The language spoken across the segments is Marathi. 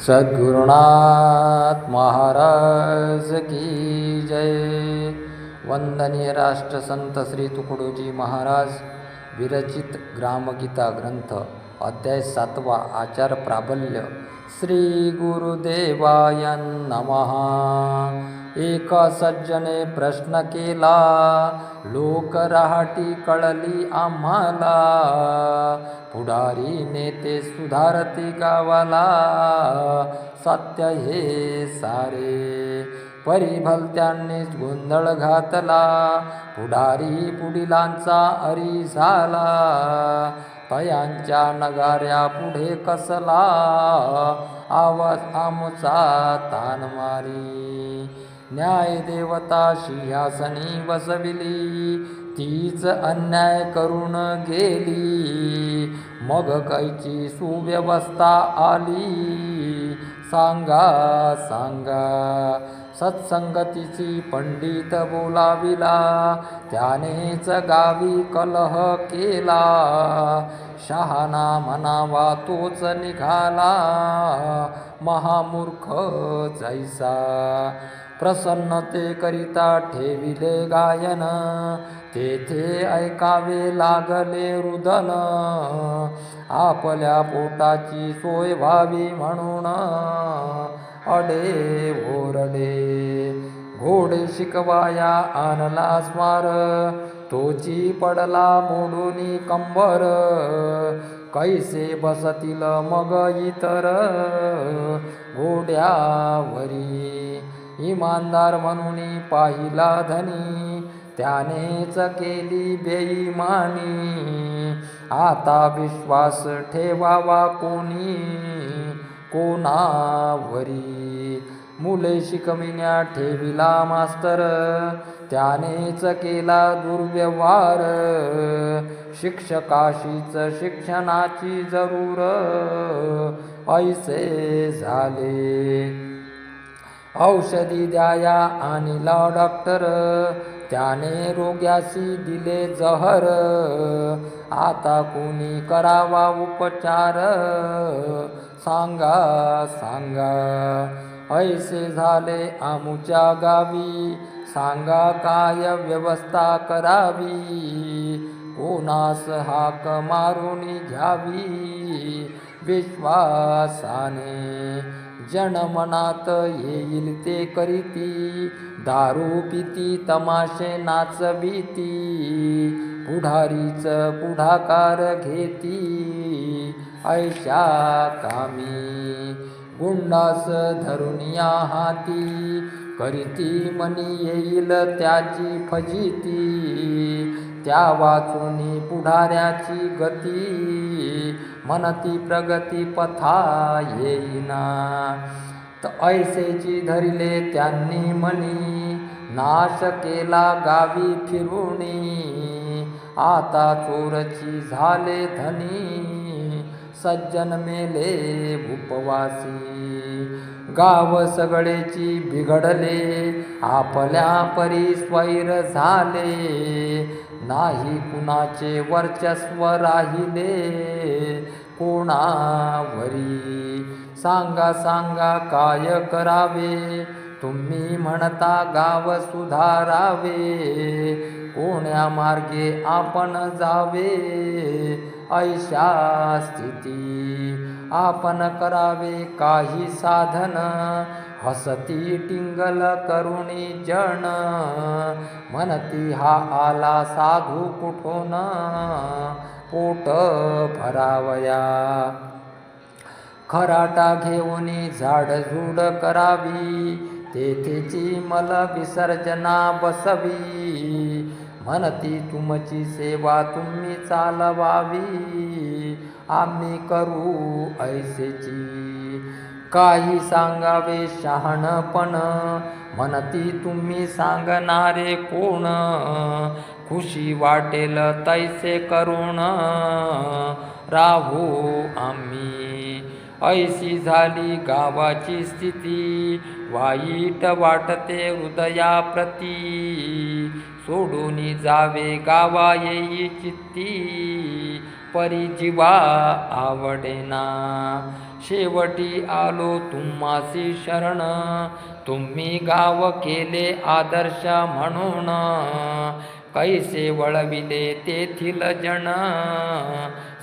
सद्गुरुनाथ महाराज की जय। वंदनीय राष्ट्रसंत श्री तुकडोजी महाराज विरचित ग्रामगीता ग्रंथ अध्याय सातवा आचार प्राबल्य श्री गुरुदेवाय नमः। एका सज्जने प्रश्न केला लोक रहाटी कळली आम्हाला? पुढारी नेते सुधारती गावाला. सत्य हे सारे. परिभलत्यांनीच गोंधळ घातला. पुढारी पुढिलांचा अरी झाला. तयांच्या नगाऱ्या पुढे कसला. आवाज आमचा तान मारी. न्याय देवता सिंहासनी बसविली. तीच अन्याय करून गेली. मग कैची सुव्यवस्था आली? सांगा सांगा. सत्संगतीची पंडित बोलाविला. त्यानेच गावी कलह केला. शहाणा म्हणावा तोच निघाला. महामूर्ख जैसा. प्रसन्नते करिता ठेविले गायन. तेथे ऐकावे लागले रुदन. आपल्या पोटाची सोय व्हावी म्हणून अडे ओरडे. घोडे शिकवाया आणला स्वार. तोची पडला मोडूनी कंबर. कैसे बसतील मग इतर? घोड्यावरी इमानदार म्हणून पाहिला धनी. त्यानेच केली बेईमानी. आता विश्वास ठेवावा कोणी? कोणावरी? मुले शिकविण्या ठेविला मास्तर. त्यानेच केला दुर्व्यवहार. शिक्षकाशीच शिक्षणाची जरूर. ऐसे झाले. औषधी द्याया आणला डॉक्टर. त्याने रोग्याशी दिले जहर. आता कुणी करावा उपचार? सांगा सांगा. ऐसे झाले आमुच्या गावी. सांगा काय व्यवस्था करावी? कोणास हाक मारून घ्यावी? विश्वासाने जनमनात येईल ते करीती. दारू पिती तमाशे नाचविती. पुढारीच पुढाकार घेती. ऐशा कामी गुंडास धरुनिया हाती. करीती मनी येईल त्याची फजिती. त्या वाचूनी पुढाऱ्याची गती मनती प्रगती पथा येईना. तर ऐसेची धरिले त्यांनी मनी नाश केला गावी फिरुणी. आता चोरची झाले धनी सज्जन मेले उपवासी. गाव सगळेची बिघडले आपल्या परी स्वैर झाले. नाही कुणाचे वर्चस्व राहिले कोणावरी? सांगा सांगा काय करावे? तुम्ही म्हणता गाव सुधारावे कोण्या मार्गे आपण जावे? ऐशा स्थिती आपण करावे काही साधन हसती टिंगल करुणी जण. म्हणती हा आला साधू कुठून? पोट भरावया. खराटा घेऊन झाडझूड करावी. तेथेची मल विसर्जना बसवी. म्हणती तुमची सेवा तुम्ही चालवावी. आम्ही करू ऐसेची काही सांगावे शहाणपण. म्हणती तुम्ही सांगणारे कोण? खुशी वाटेल तैसे करुण. राहू आम्ही. ऐशी झाली गावाची स्थिती. वाईट वाटते हृदयाप्रती. सोडून जावे गावा येई चित्ती. परी जीवा आवडेना. शेवटी आलो तुम्हासी शरण. तुम्ही गाव केले आदर्श म्हणून. कैसे वळविले तेथील जण.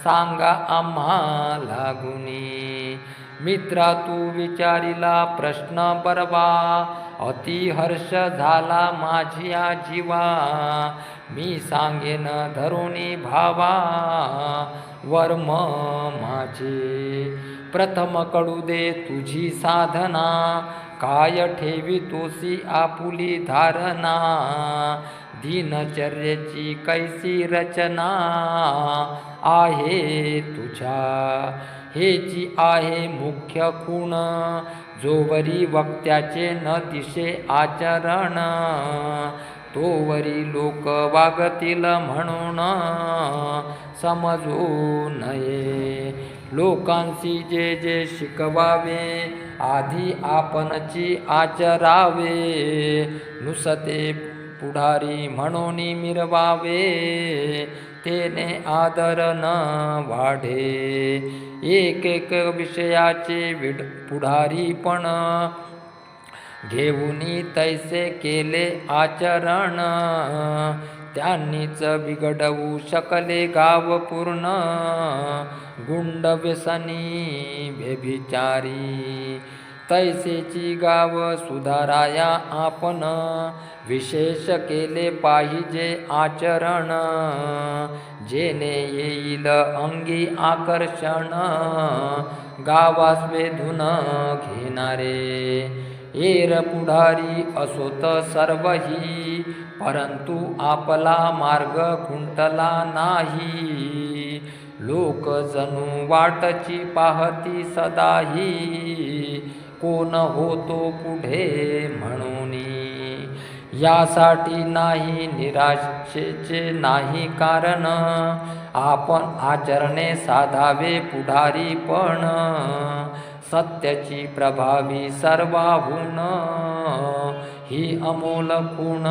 सांगा आम्हाला गुणी. मित्रा तू विचारिला प्रश्न बरवा. अति हर्ष झाला माझी जीवा. मी सांगेन धरुणी भावा. वर्म माझे. प्रथम कडू दे तुझी साधना. काय ठेवी तोसी आपुली धारणा. दिनचर्येची कैसी रचना आहे तुझ्या. हेची आहे मुख्य कुण जोवरी वक्त्याचे न दिशे आचरण. तोवरी लोक वागतील म्हणून समजू नये. लोकांशी जे जे शिकवावे आधी आपणची आचरावे. नुसते पुढारी म्हणून मिरवावे तेने आदर न वाढे. एक एक विषयाचे विड पुढारी पण घेऊनी तैसे केले आचरण. त्यांनीच बिघडवू शकले गाव पूर्ण. गुंड व्यसनी भेभिचारी तैसेची गाव सुधाराया आपण. विशेष केले पाहिजे आचरण. जेने येईल अंगी आकर्षण. गावास वेधून घेणारे. एर पुढारी असोत सर्वही. परंतु आपला मार्ग खुंटला नाही. लोक जणू वाटची पाहती सदाही. कोण होतो पुढे म्हणून? यासाठी नाही निराशेचे नाही कारण. आपण आचरणे साधावे पुढारी पण. सत्याची प्रभावी सर्वाहून. ही अमोल गुण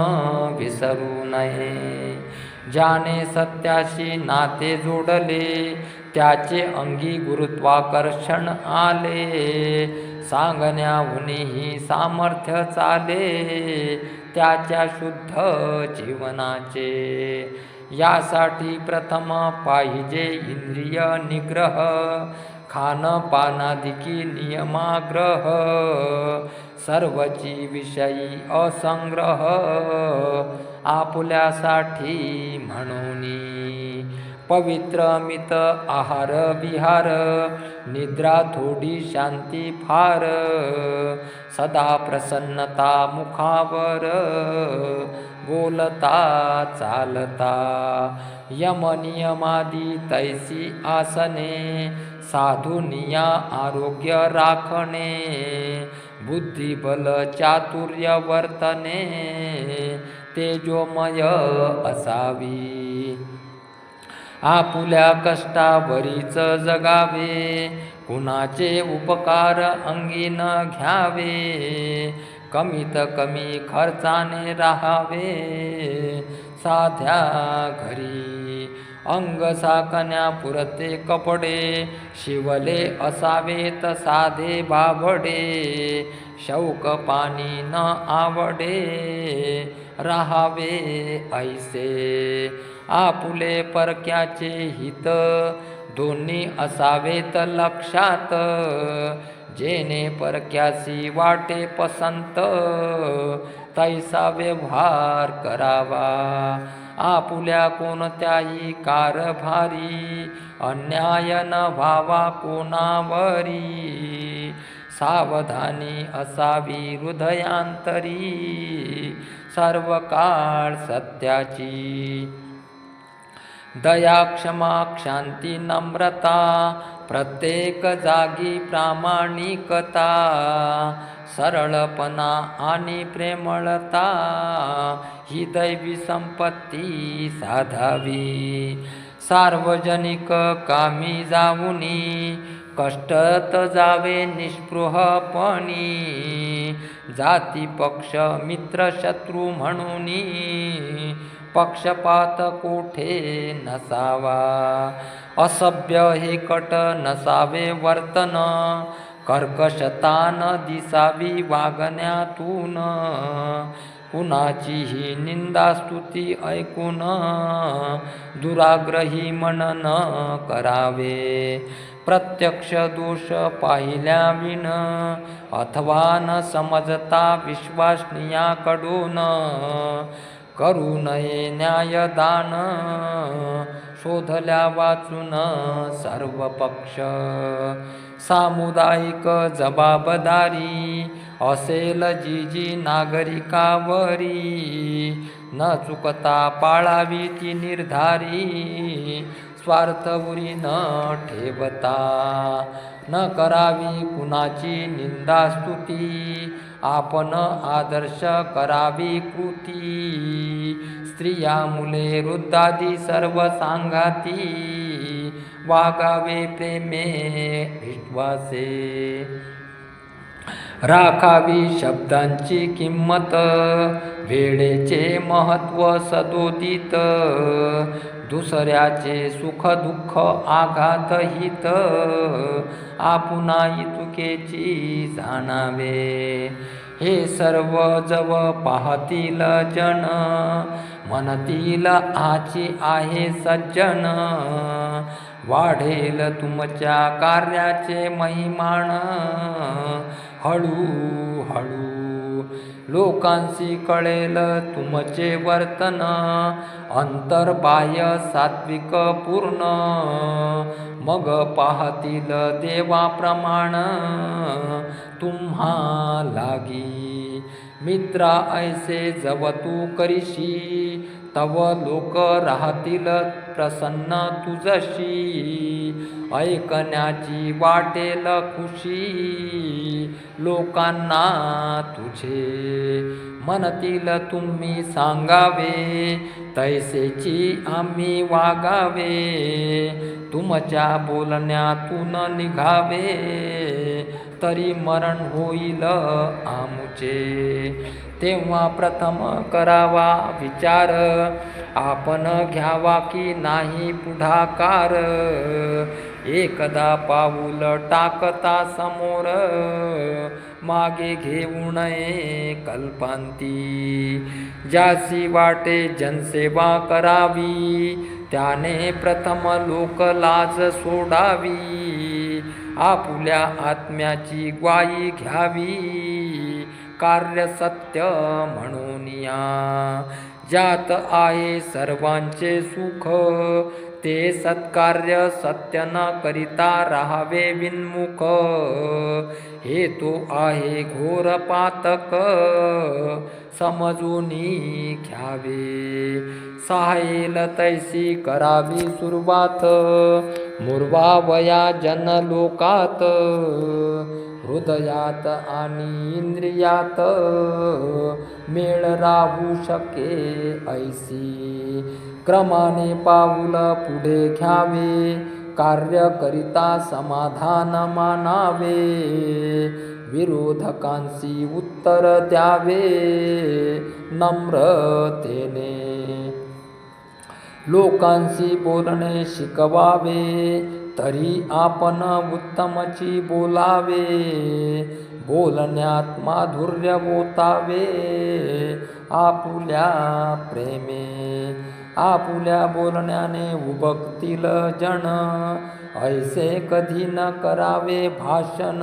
विसरू नये. ज्याने सत्याशी नाते जोडले त्याचे अंगी गुरुत्वाकर्षण आले. सांगण्याहूनही सामर्थ्य चाले त्याच्या शुद्ध जीवनाचे. यासाठी प्रथम पाहिजे इंद्रिय निग्रह खानपानादिकी नियमाग्रह. सर्वची विषयी असंग्रह आपुल्यासाठी म्हणून. पवित्र मित आहार विहार निद्रा थोडी शांती फार सदा प्रसन्नता मुखावर बोलता चालता. यमनियमादी तैसी आसने साधुनिया आरोग्य राखणे बुद्धिबल चातुर्य वर्तने तेजोमय असावी. आपुल्या कष्टावरीच जगावे कुणाचे उपकार अंगी न घ्यावे कमीत कमी खर्चाने राहावे साध्या घरी अंग साकण्या पुरते कपडे शिवले असावेत साधे बाबडे शौक पाणी न आवडे राहावे ऐसे. आपुले परक्याचे हित दोन्ही असावेत लक्षात जेने परक्यासी वाटे पसंत तैसा व्यवहार करावा. आपुल्या कोणत्याही कारभारी अन्याय न व्हावा कोणावरी. सावधानी असावी हृदयांतरी सर्व काळ सत्याची. दया क्षमा शांती नम्रता प्रत्येक जागी प्रामाणिकता. सरळपणा आणि प्रेमळता ही दैवी संपत्ती साधावी. सार्वजनिक कामी जाऊनी कष्टत जावे निष्पृहपणी जाती पक्ष मित्र शत्रू म्हणून पक्षपात कोठे नसावा. असभ्य हे कट नसावे वर्तन कर्कशता न दिसावी वागण्यातून. कुणाचीही निंदा स्तुती ऐकून दुराग्रही मनन करावे. प्रत्यक्ष दोष पाहिल्या विण अथवा न समजता विश्वासनीयाकडून करू नये न्यायदान. शोधल्या वाचून सर्व पक्ष सामुदायिक जबाबदारी असेल जी जी नागरिकावरी. न चुकता पाळावी ती निर्धारी स्वार्थवरी न ठेवता. न करावी कुणाची निंदा स्तुती? आपण आदर्श करावी कृती. स्त्रिया मुले वृद्धादी सर्व सांगाती. वागावे प्रेमे विश्वासे. राखावी शब्दांची किंमत. वेळेचे महत्त्व सदोदित. दुसऱ्याचे सुख दुःख आघात हित आपुना चुकेची जाणावे. हे सर्व जव पाहतील जन म्हणतील आची आहे सज्जन. वाढेल तुमच्या कार्याचे महिमान हळू हळू लोकांशी कळेल तुमचे वर्तन. अंतर्बाह्य सात्विक पूर्ण. मग पाहतील देवाप्रमाण तुम्हा लागी मित्रा ऐसे जव तू करीशी. तव लोक राहतील प्रसन्न तुझशी. ऐकण्याची वाटेल खुशी. लोकांना तुझे म्हणतील तुम्ही सांगावे. तैसेची आम्ही वागावे. तुमच्या बोलण्यातून निघावे. तरी मरण होईल आमुचे. तेव्हा प्रथम करावा विचार. आपण घ्यावा की नाही पुढाकार. एकदा पाऊल टाकता समोर मागे घेऊ नये कल्पांती. ज्यासी वाटे जनसेवा करावी त्याने प्रथम लोकलाज सोडावी. आपुल्या आत्म्याची ग्वाई घ्यावी कार्य सत्य म्हणून या. ज्यात आहे सर्वांचे सुख ते सत्कार्य सत्य न करिता राहावे विन्मुख. हे तो आहे घोर पातक. समजूनी घ्यावे. साहेल तैसी करावी सुरुवात. मुर्वावया जनलोकात हृदयात आणि इंद्रियात. मेळ राहू शके ऐसी. क्रमाने पाऊल पुढे घ्यावे. कार्य करिता समाधान मानावे. विरोधकांशी उत्तर द्यावे. नम्रतेने लोकांशी बोलणे शिकवावे. तरी आपण उत्तमची बोलावे. बोलण्यात माधुर्य बोतावे आपुल्या प्रेमे आपुल्या बोलण्याने उबगतील जण. ऐसे कधी न करावे भाषण.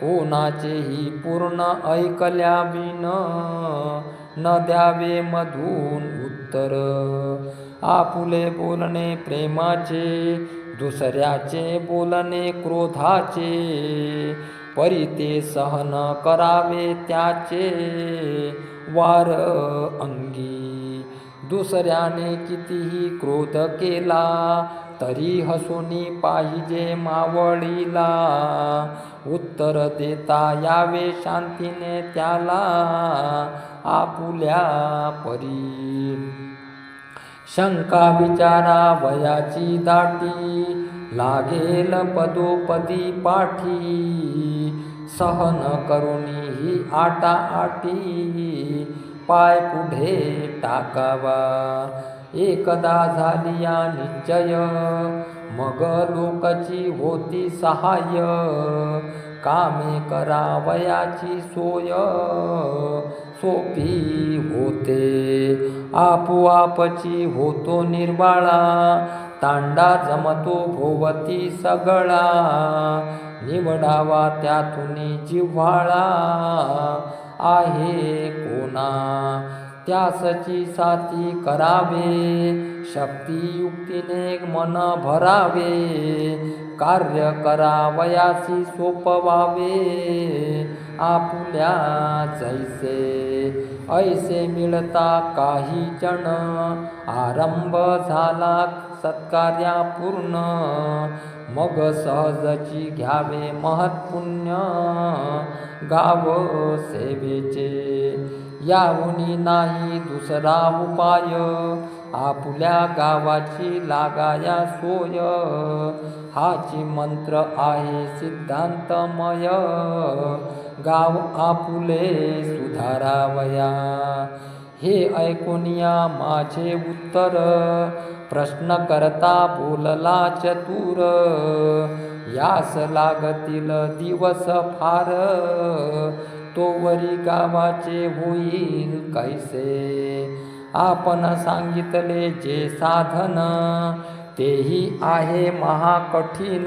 कोणाचेही पूर्ण ऐकल्या विन न द्यावे मधून उत्तर. आपुले बोलणे प्रेमाचे दुसऱ्याचे बोलणे क्रोधाचे. परी ते सहन करावे त्याचे. वार अंगी दुसऱ्याने कितीही क्रोध केला तरी हसूनी पाहिजे मावळीला. उत्तर देता यावे शांतीने त्याला आपुल्या परी. शंका विचारा वयाची दाटी लागेल पदोपदी पाठी. सहन करुणी ही आटा आटी पाय पुढे टाकावा. एकदा झाली या निश्चय मग लोकची होती सहाय्य. कामे करावयाची सोय. सोपी होते. आपोआपची होतो निर्बाळा तांडा जमतो भोवती सगळा. निवडावा त्यातून जिव्हाळा. आहे कोणा? त्यासची साथी करावे. शक्तियुक्तीने मन भरावे. कार्य करावयासी सोपवावे. आपुल्या जैसे ऐसे मिळता काही जण. आरंभ झाला सत्कार्या पूर्ण मग सहजची घ्यावे महत्पुण्य गाव सेवेचे. याहुनी नाही दुसरा उपाय आपुल्या गावाची लागाया सोय. हाची मंत्र आहे सिद्धांतमय गाव आपुले सुधारावया. हे ऐकूनिया माझे उत्तर. प्रश्न करता बोलला चतुर. यास लागतील दिवस फार. तोवरी गावाचे होईल कैसे? आपण सांगितले जे साधन तेही आहे महाकठीण.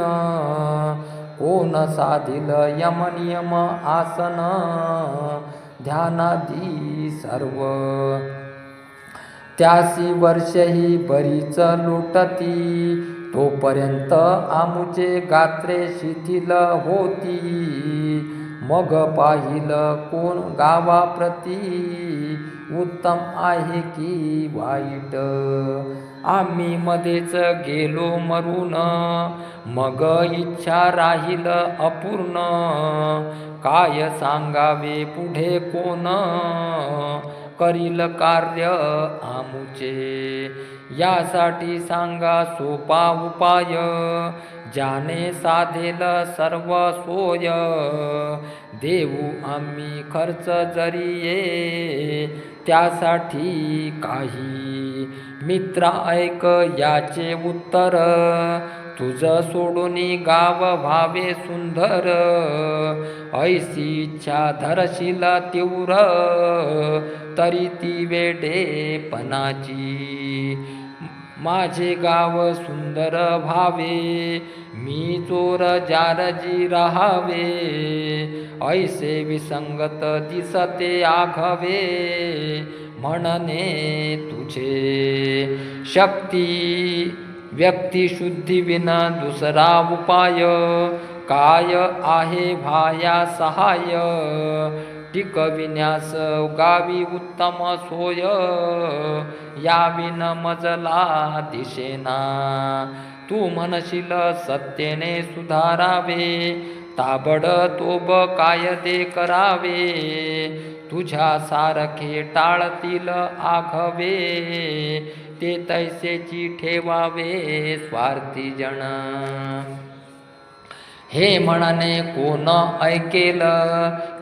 कोण साधिल यमनियम आसन? ध्यानादी सर्व. त्यासी वर्षही बरीच लोटती तोपर्यंत आमुचे गात्रे शिथिल होती. मग पाहिल कोण गावाप्रती उत्तम आहे की वाईट? आम्ही मध्येच गेलो मरून मग इच्छा राहील अपूर्ण. काय सांगावे? पुढे कोण करील कार्य आमुचे? यासाठी सांगा सोपा उपाय. ज्याने साधेल सर्व सोय. देऊ आम्ही खर्च जरी ये त्यासाठी काही. मित्र ऐक याचे उत्तर. तुझ सोडून गाव व्हावे सुंदर. ऐसी इच्छा धरशील तीव्र. तरी ती वेडेपणाची. माझे गाव सुंदर भावे मी चोर जारजी राहावे. ऐसे विसंगत दिसते आघवे. म्हणणे तुझे. शक्ती व्यक्तिशुद्धी विना दुसरा उपाय. काय आहे भाया सहाय? टिकविण्यास गावी उत्तम सोय. याविन मजला दिशेना. तू म्हणशील सत्येने सुधारावे. ताबड तोब कायदे करावे. तुझ्या सारखे टाळतील आघवे. ते तैसेची ठेवावे स्वार्थी जण. हे म्हणणे कोण ऐकेल?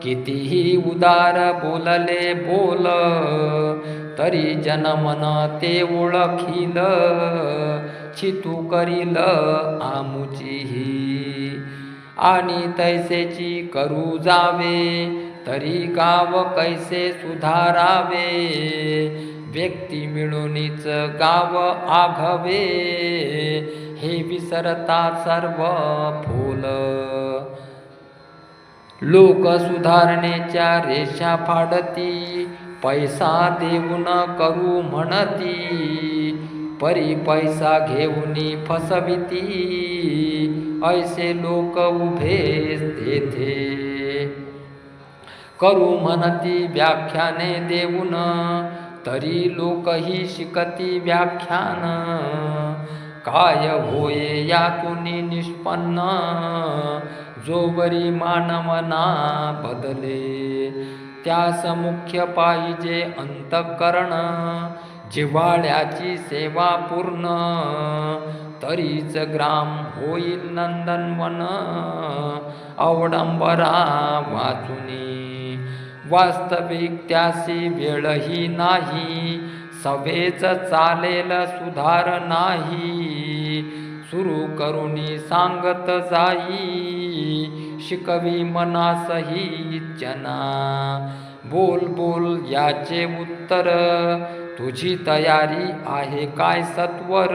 कितीही उदार बोलले बोल तरी जनमन ते ओळखील. चितू करील आमुचीही. आणि तैसेची करू जावे तरी गाव कैसे सुधारावे? व्यक्ती मिळूनच गाव आघवे. हे विसरता सर्व फूल. लोक सुधारणेच्या रेषा फाडती पैसा देऊन करू म्हणती परी पैसा घेऊन फसविती ऐसे लोक उभे तेथे. करू म्हणती व्याख्याने देऊन तरी लोकही शिकती व्याख्यान. काय होये यातून निष्पन्न. जोवरी मानवना बदले. त्यास मुख्य पाहिजे अंतःकरण. जिव्हाळ्याची सेवा पूर्ण. तरीच ग्राम होईल नंदनवन. अवडंबरा वाचुनी. वास्तविक त्यासी वेळही नाही. सभेच चालेल सुधार नाही. सुरू करुणी सांगत जाई शिकवी मनासही जना बोल बोल याचे उत्तर तुझी तयारी आहे काय सत्वर?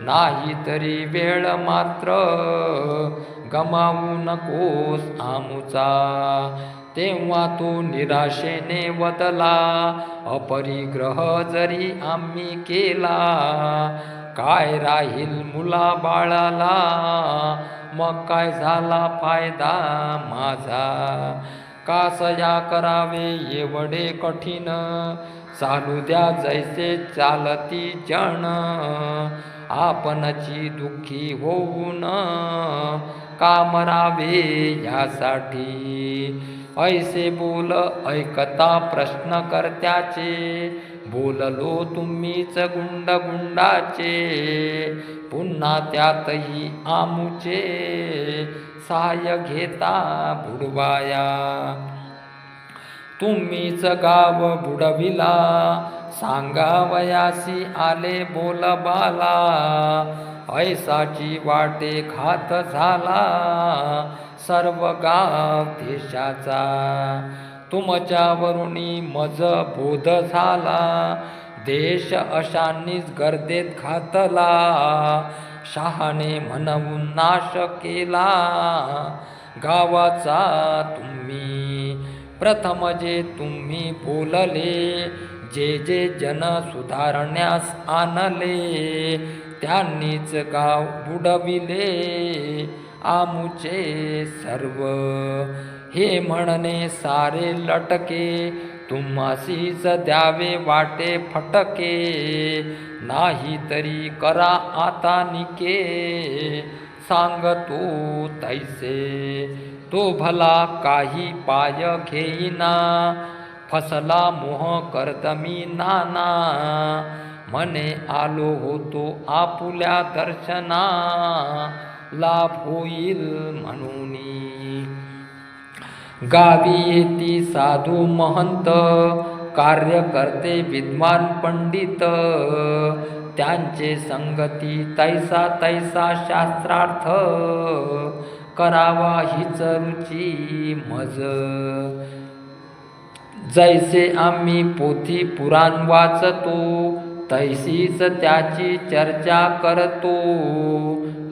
नाही तरी वेळ मात्र गमावू नकोस आमुचा. तेव्हा तो निराशेने वदला अपरिग्रह जरी आम्ही केला काय राहील मुला बाळाला? मग काय झाला फायदा माझा? कासया करावे एवढे कठीण चालू द्या जैसे चालती जण. आपणची दुःखी होऊन का मरावे यासाठी. ऐसे बोल ऐकता प्रश्न करत्याचे बोललो तुम्हीच गुंड गुंडाचे पुन्हा त्यातही आमुचे. सहाय्य घेता बुडवाया. तुम्हीच गाव बुडविला. सांगावयासी आले बोलबाला ऐसाची वाटे खात झाला. सर्व गाव देशाचा. तुमच्यावरुणी मज बोध झाला. देश अशांनीच गर्देत घातला. शहाने म्हणून नाश केला. गावाचा तुम्ही प्रथम जे तुम्ही बोलले जे जे जन सुधारण्यास आणले त्यांनीच गाव बुडविले. आमुचे सर्व. हे म्हणणे सारे लटके तुम्हासीच द्यावे वाटे फटके. नाही तरी करा आता निके. सांगतो तैसे तो भला काही पाय घेईना. फसला मोह करदमी नाना. मने आलो होतो आपुल्या दर्शना. लाभ होईल म्हणून. गावी येती साधू महंत कार्य करते विद्वान पंडित त्यांचे संगती तैसा तैसा शास्त्रार्थ करावा हीच रुची मज. जैसे आम्ही पोथी पुराण वाचतो तैसीच त्याची चर्चा करतो.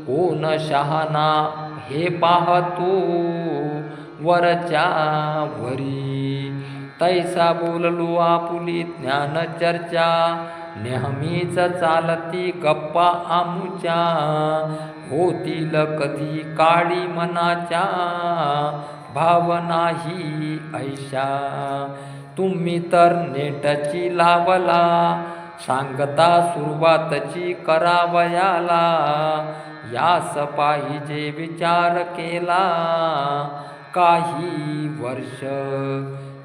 कोण शहाणा हे पाहतो वरच्या वरी. तैसा बोललो आपुली ज्ञान चर्चा नेहमीच चालती गप्पा आमुच्या. होतील कधी काळी मनाच्या भावनाही ऐशा. तुम्ही तर नेटची लावला सांगता सुरुवातची करावयाला. यास पाहिजे विचार केला काही वर्ष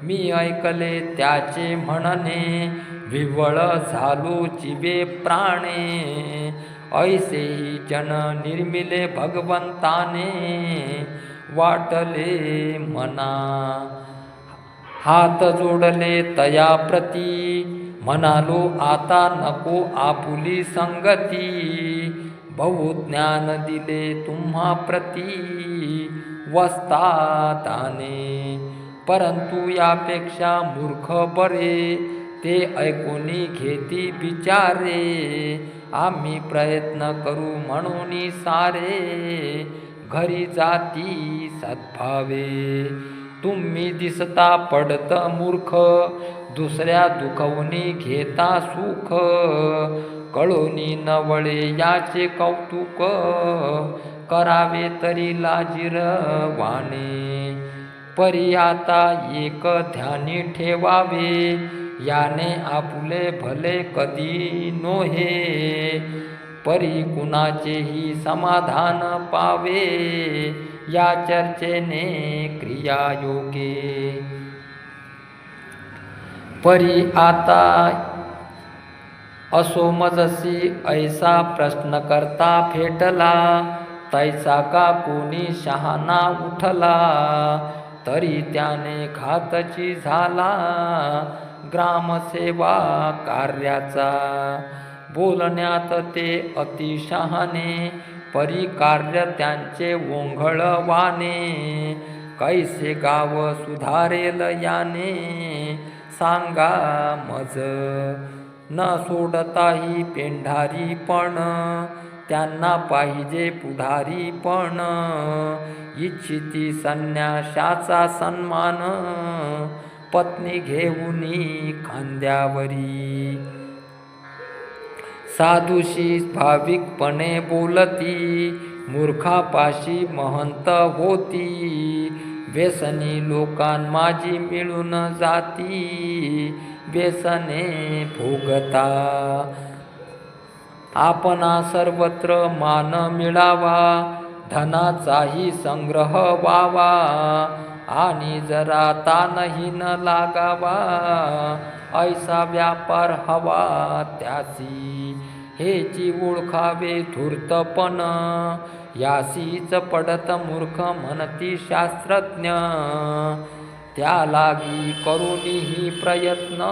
मी ऐकले त्याचे म्हणणे विवळ झालो चिबे प्राणे. ऐसेही जन निर्मिले भगवंताने वाटले मना. हात जोडले तया प्रती म्हणालो आता नको आपुली संगती. बहुज्ञान दिले तुम्हा प्रती वस्ताताने परंतु यापेक्षा मूर्ख बरे ते ऐकोनी घेती बिचारे. आम्ही प्रयत्न करू म्हणून सारे घरी जाती सद्भावे. तुम्ही दिसता पडत मूर्ख दुसऱ्या दुखवणी घेता सुख. कळोनी नवळे याचे कौतुक करावे तरी लाजिरवाणे परी आता एक ध्यानी ठेवावे याने आपुले भले कधी नोहे. परी कुणाचेही समाधान पावे या चर्चेने क्रियायोगे परी आता असोमजसी ऐसा प्रश्न करता फेटला तैसा का कोणी शहाणा उठला? तरी त्याने घातची झाला ग्रामसेवा कार्याचा. बोलण्यात ते अतिशहाणे परी कार्य त्यांचे ओंघळवाने कैसे गाव सुधारेल याने? सांगा मज न सोडताही पेंढारी पण त्यांना पाहिजे पुढारी पण. इच्छिती संन्याशाचा सन्मान पत्नी घेऊनी खांद्यावरी. साधूशी भाविकपणे बोलती मूर्खापाशी महंत होती. व्यसनी लोकां माझी मिळून जाती व्यसने भोगता. आपणा सर्वत्र मान मिळावा धनाचाही संग्रह व्हावा आणि जरा तानही न लागावा ऐसा व्यापार हवा त्यासी. हेची ओळखावे धूर्तपण यासीच पडत मूर्ख म्हणती शास्त्रज्ञ. त्या लागी करूनही प्रयत्न.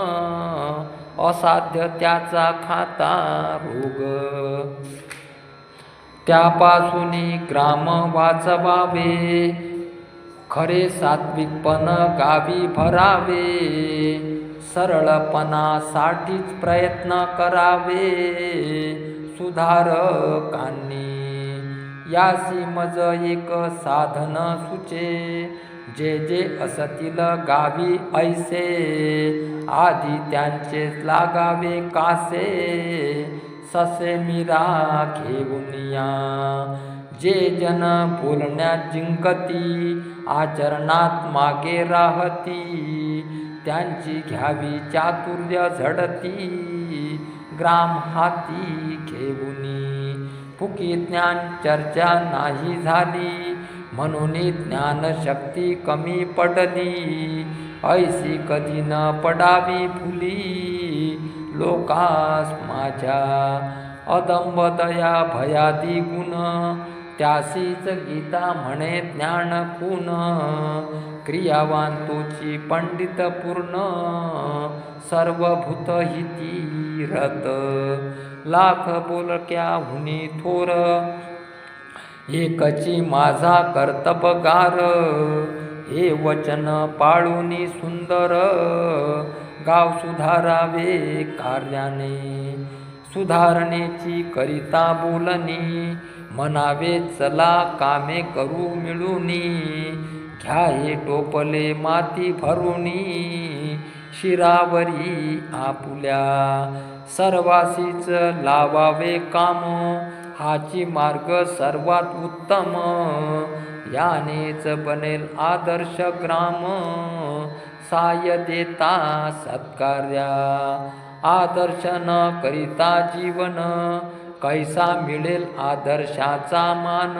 असाध्य त्याचा खाता रोग. त्यापासून ग्राम वाचवावे. खरे सात्विकपण गावी भरावे. सरळपणासाठीच प्रयत्न करावे. सुधारकांनी यासी मज एक साधन सुचे. जे जे असतील गावी ऐसे आधी त्यांचे लागावे कासे. ससे मीरा घेऊनिया जे जन बोलण्यात जिंकती आचरणात मागे राहती. त्यांची घ्यावी चातुर्य झडती. ग्राम हाती घेऊनी फुकी ज्ञान चर्चा नाही झाली. म्हणून ज्ञानशक्ती कमी पडली ऐसी कधी न पडावी फुली. लोकास माझ्या अदंबदया भयादी गुण त्यासीच गीता म्हणे ज्ञान कुण क्रियावान तोची पंडित पूर्ण सर्वभूत हिती रत. लाख बोलक्या हुनी थोर एकची माझा कर्तबगार. हे वचन पाळूनी सुंदर. गाव सुधारावे कार्याने. सुधारणेची करिता बोलणी म्हणावे चला कामे करू मिळूनी. घ्या हे टोपले माती भरुनी. शिरावरी आपुल्या. सर्वासीच लावावे काम. हाची मार्ग सर्वात उत्तम. यानेच बनेल आदर्श ग्राम. साय देता सत्कार्या. आदर्श न करिता जीवन. कैसा मिळेल आदर्शाचा मान.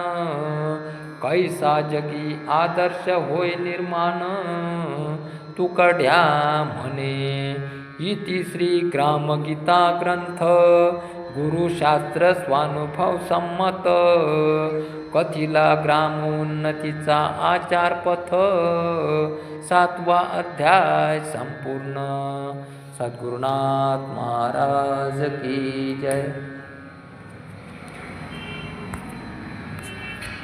कैसा जगी आदर्श होय निर्माण. तुकड्या म्हणे इति श्री ग्रामगीता ग्रंथ. गुरुशास्त्र स्वानुभव संमत कथिला ग्रामोन्नतीचा आचार पथ सातवा अध्याय संपूर्ण। सद्गुरुनाथ महाराज की जय।